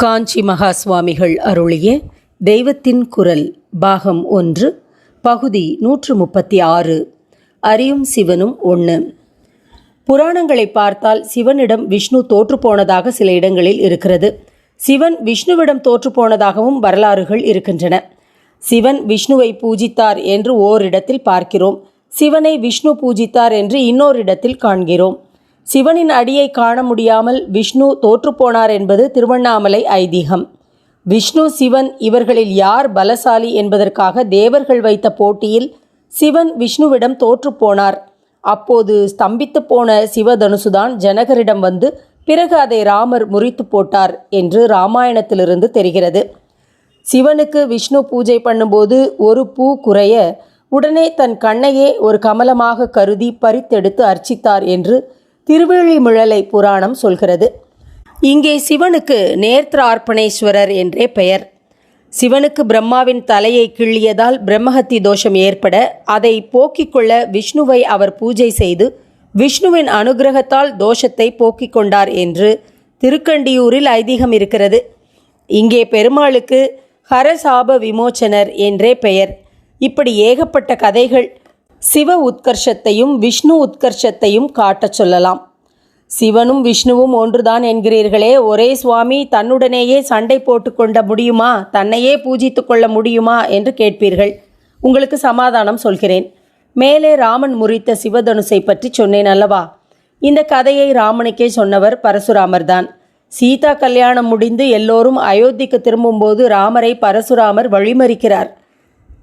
காஞ்சி மகா சுவாமிகள் அருளிய தெய்வத்தின் குரல் பாகம் ஒன்று பகுதி நூற்று முப்பத்தி ஆறு அறியும் சிவனும் ஒன்று புராணங்களை பார்த்தால் சிவனிடம் விஷ்ணு தோற்றுப்போனதாக சில இடங்களில் இருக்கிறது. சிவன் விஷ்ணுவிடம் தோற்றுப்போனதாகவும் வரலாறுகள் இருக்கின்றன. சிவன் விஷ்ணுவை பூஜித்தார் என்று ஓரிடத்தில் பார்க்கிறோம். சிவனை விஷ்ணு பூஜித்தார் என்று இன்னோரிடத்தில் காண்கிறோம். சிவனின் அடியை காண முடியாமல் விஷ்ணு தோற்றுப்போனார் என்பது திருவண்ணாமலை ஐதீகம். விஷ்ணு சிவன் இவர்களில் யார் பலசாலி என்பதற்காக தேவர்கள் வைத்த போட்டியில் சிவன் விஷ்ணுவிடம் தோற்றுப்போனார். அப்போது ஸ்தம்பித்து போன சிவதனுசுதான் ஜனகரிடம் வந்து பிறகு அதை ராமர் முறித்து போட்டார் என்று ராமாயணத்திலிருந்து தெரிகிறது. சிவனுக்கு விஷ்ணு பூஜை பண்ணும்போது ஒரு பூ குறைய உடனே தன் கண்ணையே ஒரு கமலமாக கருதி பறித்தெடுத்து அர்ச்சித்தார் என்று திருவேழிமிழலை புராணம் சொல்கிறது. இங்கே சிவனுக்கு நேர்த்திரார்ப்பணேஸ்வரர் என்றே பெயர். சிவனுக்கு பிரம்மாவின் தலையை கிள்ளியதால் பிரம்மஹத்தி தோஷம் ஏற்பட அதை போக்கிக் கொள்ள விஷ்ணுவை அவர் பூஜை செய்து விஷ்ணுவின் அனுகிரகத்தால் தோஷத்தை போக்கிக் கொண்டார் என்று திருக்கண்டியூரில் ஐதீகம் இருக்கிறது. இங்கே பெருமாளுக்கு ஹரசாப விமோச்சனர் என்றே பெயர். இப்படி ஏகப்பட்ட கதைகள் சிவ உத்கர்ஷத்தையும் விஷ்ணு உத்கர்ஷத்தையும் காட்டச் சொல்லலாம். சிவனும் விஷ்ணுவும் ஒன்றுதான் என்கிறீர்களே. ஒரே சுவாமி தன்னுடனேயே சண்டை போட்டுக்கொண்ட முடியுமா? தன்னையே பூஜித்து கொள்ள முடியுமா? என்று கேட்பீர்கள். உங்களுக்கு சமாதானம் சொல்கிறேன். மேலே ராமன் முறித்த சிவதனுசை பற்றி சொன்னேன் அல்லவா? இந்த கதையை ராமனுக்கே சொன்னவர் பரசுராமர் தான். சீதா கல்யாணம் முடிந்து எல்லோரும் அயோத்திக்கு திரும்பும்போது ராமரை பரசுராமர் வழிமறிக்கிறார்.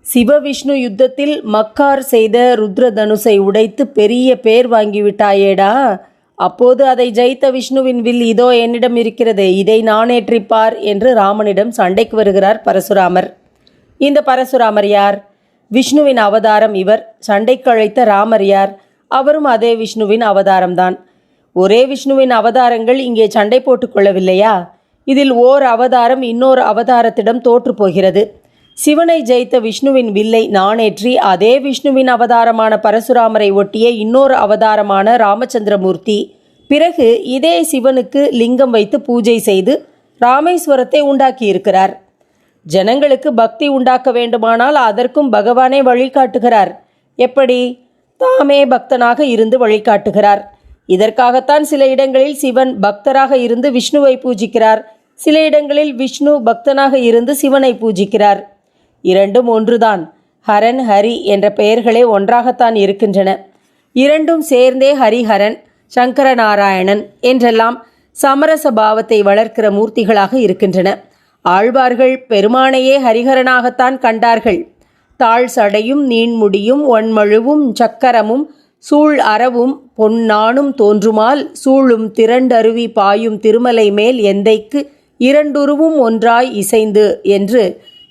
சிவவிஷ்ணு யுத்தத்தில் மக்கார் செய்த ருத்ரதனுசை உடைத்து பெரிய பேர் வாங்கிவிட்டாயேடா. அப்போது அதை ஜெயித்த விஷ்ணுவின் வில் இதோ என்னிடம் இருக்கிறது. இதை நானேற்றிப்பார் என்று ராமனிடம் சண்டைக்கு வருகிறார் பரசுராமர். இந்த பரசுராமர் யார்? விஷ்ணுவின் அவதாரம் இவர். சண்டைக்கு அழைத்த ராமர் யார்? அவரும் அதே விஷ்ணுவின் அவதாரம்தான். ஒரே விஷ்ணுவின் அவதாரங்கள் இங்கே சண்டை போட்டுக்கொள்ளவில்லையா இதில் ஓர் அவதாரம் இன்னொரு அவதாரத்திடம் தோற்று போகிறது. சிவனை ஜெயித்த விஷ்ணுவின் வில்லை நாணேற்றி அதே விஷ்ணுவின் அவதாரமான பரசுராமரை ஒட்டிய இன்னொரு அவதாரமான ராமச்சந்திரமூர்த்தி. பிறகு இதே சிவனுக்கு லிங்கம் வைத்து பூஜை செய்து ராமேஸ்வரத்தை உண்டாக்கியிருக்கிறார். ஜனங்களுக்கு பக்தி உண்டாக்க வேண்டுமானால் அதற்கும் பகவானே வழிகாட்டுகிறார். எப்படி? தாமே பக்தனாக இருந்து வழிகாட்டுகிறார். இதற்காகத்தான் சில இடங்களில் சிவன் பக்தராக இருந்து விஷ்ணுவை பூஜிக்கிறார். சில இடங்களில் விஷ்ணு பக்தனாக இருந்து சிவனை பூஜிக்கிறார். இரண்டும் ஒன்றுதான். ஹரன் ஹரி என்ற பெயர்களே ஒன்றாகத்தான் இருக்கின்றன. இரண்டும் சேர்ந்தே ஹரிஹரன் சங்கரநாராயணன் என்றெல்லாம் சமரச பாவத்தை வளர்க்கிற மூர்த்திகளாக இருக்கின்றன. ஆழ்வார்கள் பெருமானையே ஹரிஹரனாகத்தான் கண்டார்கள். தாழ் சடையும் நீண்முடியும் ஒன்மழுவும் சக்கரமும் சூழ் அறவும் பொன்னானும் தோன்றுமால் சூழும் திரண்டருவி பாயும் திருமலை மேல் எந்தைக்கு இரண்டுருவும் ஒன்றாய் இசைந்து என்று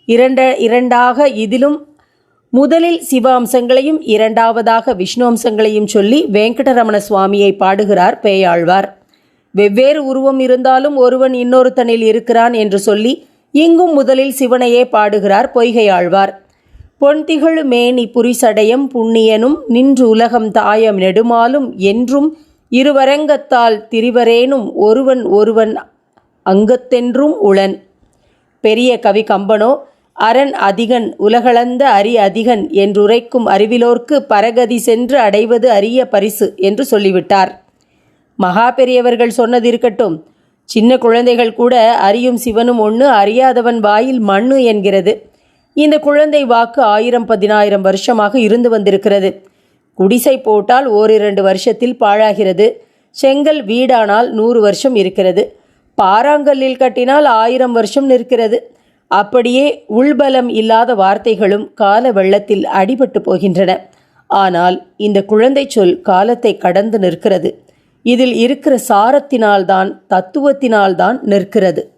இரண்ட இரண்டாக இதிலும் முதலில் சிவ அம்சங்களையும் இரண்டாவதாக விஷ்ணு அம்சங்களையும் சொல்லி வெங்கடரமண சுவாமியை பாடுகிறார் பேயாழ்வார். வெவ்வேறு உருவம் இருந்தாலும் ஒருவன் இன்னொருத்தனில் இருக்கிறான் என்று சொல்லி இங்கும் முதலில் சிவனையே பாடுகிறார் பொய்கையாழ்வார். பொன்திகழு மேனி புரிசடையம் புண்ணியனும் நின்று உலகம் தாயம் நெடுமாலும் என்றும் இருவரங்கத்தால் திரிவரேனும் ஒருவன் ஒருவன் அங்கத்தென்றும் உளன். பெரிய கவி கம்பனோ அரண் அதிகன் உலகளந்த அரி அதிகன் என்றுரைக்கும் அறிவிலோர்க்கு பரகதி சென்று அடைவது அரிய பரிசு என்று சொல்லிவிட்டார். மகா பெரியவர்கள் சொன்னது இருக்கட்டும். சின்ன குழந்தைகள் கூட அறியும் சிவனும் ஒன்று அறியாதவன் வாயில் மண்ணு என்கிறது. இந்த குழந்தை வாக்கு ஆயிரம் பதினாயிரம் வருஷமாக இருந்து வந்திருக்கிறது. குடிசை போட்டால் ஓரிரண்டு வருஷத்தில் பாழாகிறது. செங்கல் வீடானால் நூறு வருஷம் இருக்கிறது. பாறாங்கல்லில் கட்டினால் ஆயிரம் வருஷம் நிற்கிறது. அப்படியே உள்பலம் இல்லாத வார்த்தைகளும் கால வெள்ளத்தில் அடிபட்டு போகின்றன. ஆனால் இந்த குழந்தை சொல் காலத்தை கடந்து நிற்கிறது. இதில் இருக்கிற சாரத்தினால்தான் தத்துவத்தினால்தான் நிற்கிறது.